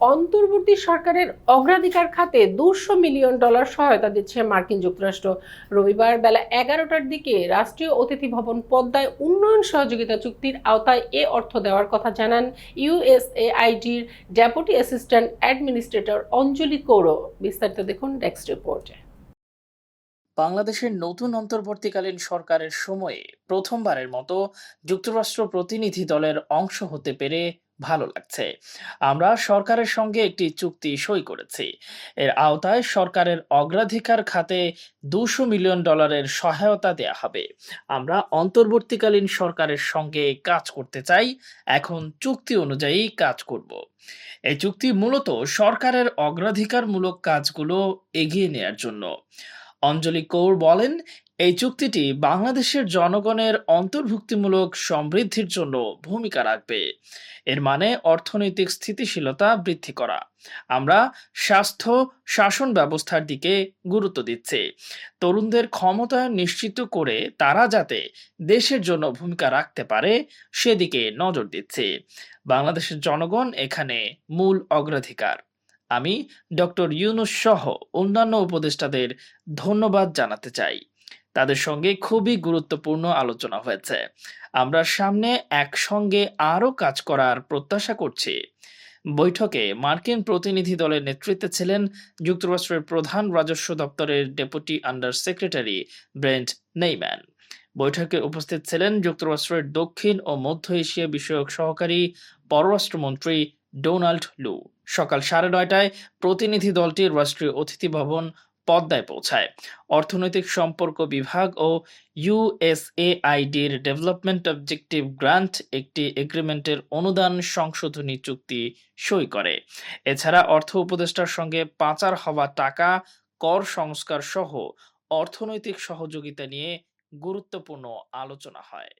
অন্তর্বর্তী সরকারের অগ্রাধিকার খাতে দুশো মিলিয়ন ডলার সহায়তা দিচ্ছে মার্কিন যুক্তরাষ্ট্র। রবিবার বেলা এগারোটার দিকে রাষ্ট্রীয় অতিথি ভবন পদ্মায় উন্নয়ন সহযোগিতা চুক্তির আওতায় এ অর্থ দেওয়ার কথা জানান ইউএসএআইডির deputy assistant administrator Anjali Kaur. বিস্তারিত দেখুন নেক্সট রিপোর্টে। বাংলাদেশের নতুন অন্তর্বর্তীকালীন সরকারের সময়ে প্রথমবারের মতো যুক্তরাষ্ট্র প্রতিনিধি দলের অংশ হতে পেরে ভালো লাগছে। আমরা সরকারের সঙ্গে একটি চুক্তি সই করেছি। এর আওতায় সরকারের অগ্রাধিকার খাতে দুশো মিলিয়ন ডলারের সহায়তা দেয়া হবে। আমরা অন্তর্বর্তীকালীন সরকারের সঙ্গে কাজ করতে চাই। এখন চুক্তি অনুযায়ী কাজ করব। এই চুক্তি মূলত সরকারের অগ্রাধিকারমূলক কাজগুলো এগিয়ে নেয়ার জন্য। অঞ্জলি কৌর বলেন এই চুক্তিটি বাংলাদেশের জনগণের অন্তর্ভুক্তিমূলক সমৃদ্ধির জন্য ভূমিকা রাখবে। এর মানে অর্থনৈতিক স্থিতিশীলতা বৃদ্ধি করা। আমরা স্বাস্থ্য, শাসন ব্যবস্থার দিকে গুরুত্ব দিচ্ছি। তরুণদের ক্ষমতায়ন নিশ্চিত করে তারা যাতে দেশের জন্য ভূমিকা রাখতে পারে, সেদিকে নজর দিচ্ছে। বাংলাদেশের জনগণ এখানে মূল অগ্রাধিকার। আমি ডক্টর ইউনুস সহ অন্যান্য উপদেষ্টাদের ধন্যবাদ জানাতে চাই। তাদের সঙ্গে খুবই গুরুত্বপূর্ণ আলোচনা হয়েছে। আমরা সামনে একসঙ্গে আরও কাজ করার প্রত্যাশা করছি। বৈঠকে মার্কিন প্রতিনিধি দলের নেতৃত্বে ছিলেন যুক্তরাষ্ট্রের প্রধান রাজস্ব দপ্তরের deputy under secretary Brent Neiman. বৈঠকে উপস্থিত ছিলেন যুক্তরাষ্ট্রের দক্ষিণ ও মধ্য এশিয়া বিষয়ক সহকারী পররাষ্ট্রমন্ত্রী ডোনাল্ড লু। সকাল সাড়ে নয়টায় প্রতিনিধি দলটি রাষ্ট্রীয় অতিথি ভবন পদ্মায় পৌঁছায়। অর্থনৈতিক সম্পর্ক বিভাগ ও ইউএসএআইডির ডেভেলপমেন্ট অবজেক্টিভ গ্রান্ট একটি এগ্রিমেন্টের অনুদান সংশোধনী চুক্তি সই করে। এছাড়া অর্থ উপদেষ্টার সঙ্গে পাচার হওয়া টাকা, কর সংস্কার সহ অর্থনৈতিক সহযোগিতা নিয়ে গুরুত্বপূর্ণ আলোচনা হয়।